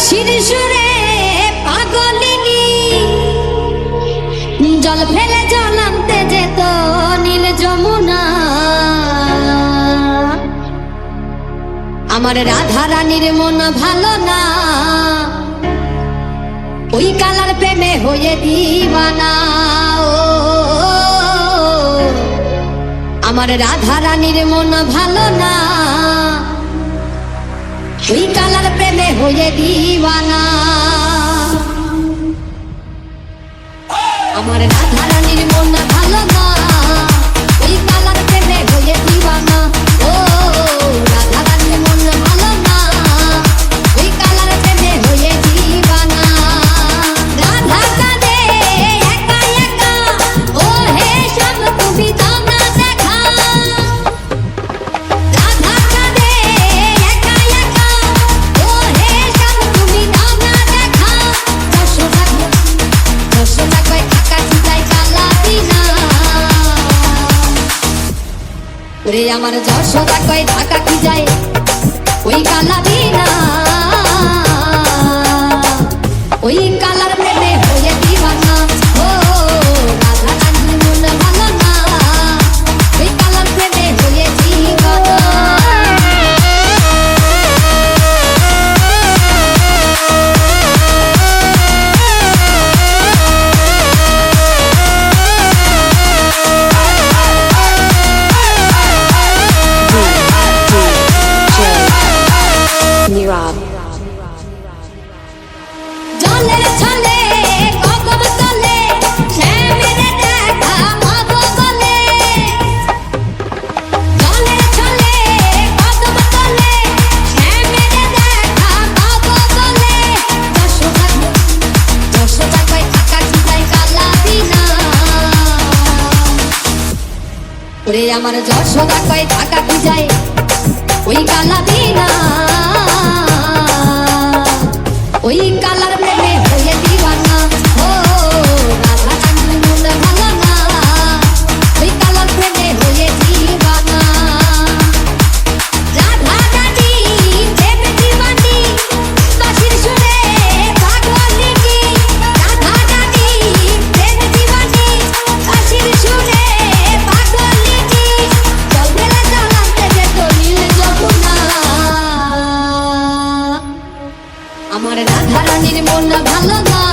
হাসির সুরে পাগলিনী জল ফেলে জল আনতে যেত নীল যমুনা। আমার রাধা রানীর মন ভালো না। ওই কালার প্রেমে হয়ে দিবানা। আমার রাধা রানীর মন ভালো না। ওই কালার প্রেমে হয়ে দিই not, not, not ওরে আমার যশোদা কয় ঢাকা কি যায়? ওই কালা দিনা ওরে আমার যশোদা কয় টাকা খুঁজায় ওই কালা দিনা ওই তারা নির্মল ভালো না